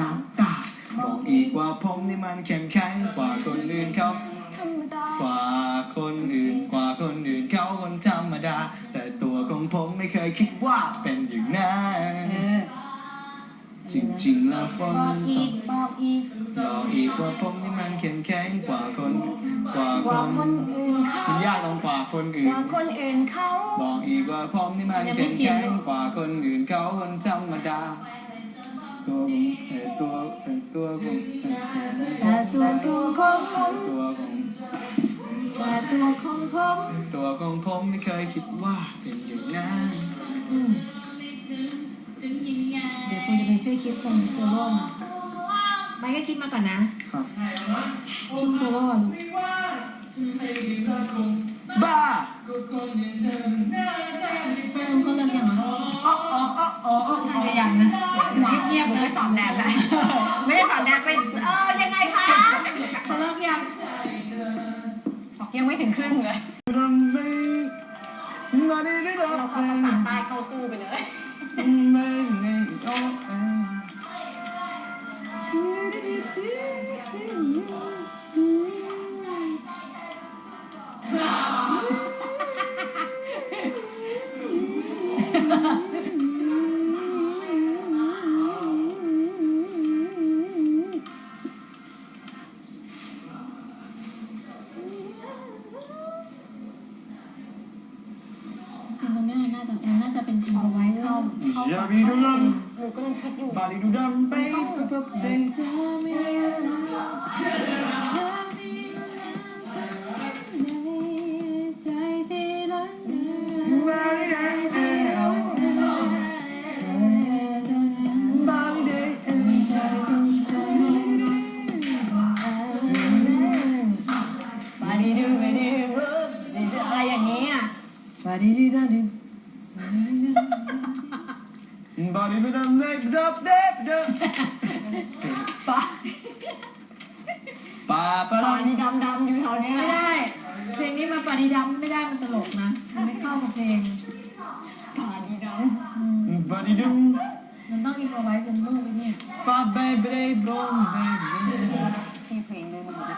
น้ำตาบอกอีกว่าผมนี่มันเข้มแข็งกว่าคนอื่นเขาธรรมดากว่าคนอื่นกว่าคนอื่นเขาคนธรรมดา แต่ตัวของผมไม่เคยคิดว่าเป็นอย่างนั้นเออจริงๆแล้วฝนบอกตอีกกบอกอีกบอกอีกว่าผมนี่มันเข้มแข็งกว่าคนกว่าว่าคคนนอื่นเขามันยากลงกว่าคนอื่กว่านคนอื่นเขาบอกอีกว่าผมนี่มันยังไม่เข้มชินแข็งกว่าคนอื่นเขาคนธรรมดาตั ต่ตัวของผมตัวของผมไม่เคยคิดว่าเป็นอย่างนั้นอืมเดี๋ยวคุณจะไปช่วยคิดคนโซโล่นะไม่ก็คิดมาก่อนนะครับชุดโซโล่ลูกบ้าเออเขาเลิกยังเหรออ๋ออ๋ออ๋ออ๋ออ๋อทำไปยังนะเงียบๆผมไปสอนแดดได้ไม่ได้สอนแดดไป ยังไม่ถึงครึ่งเลยทำไมมาดีดีดอกเราเอาภาษาใต้เข้าสู้ไปเลยไม่ไม่โอ้เอ้จริงๆมันน่าจะมันน่าจะเป็นอินโฟไวส์เข้าเข้าอย่ามีดูลหนูก็ยังคิดอยู่ำบาดีดูดำไปเพื่อเพลงเธอไม่ บาดีดาดีบาดีดูดำเด็กดับเด็กเด็กปะปาปาปาดีดำดำอยู่แถวนี้ไม่ได้ เพลงนี้มาปาดีดำไม่ได้มันตลกนะ มันไม่เข้ากับเพลงปาดีดำอืมบาดีดูมันต้องอินโฟไว้เป็นลูกไปเนี่ยปาเบเบเบรอมเบเบเพลงด้วยมันจะ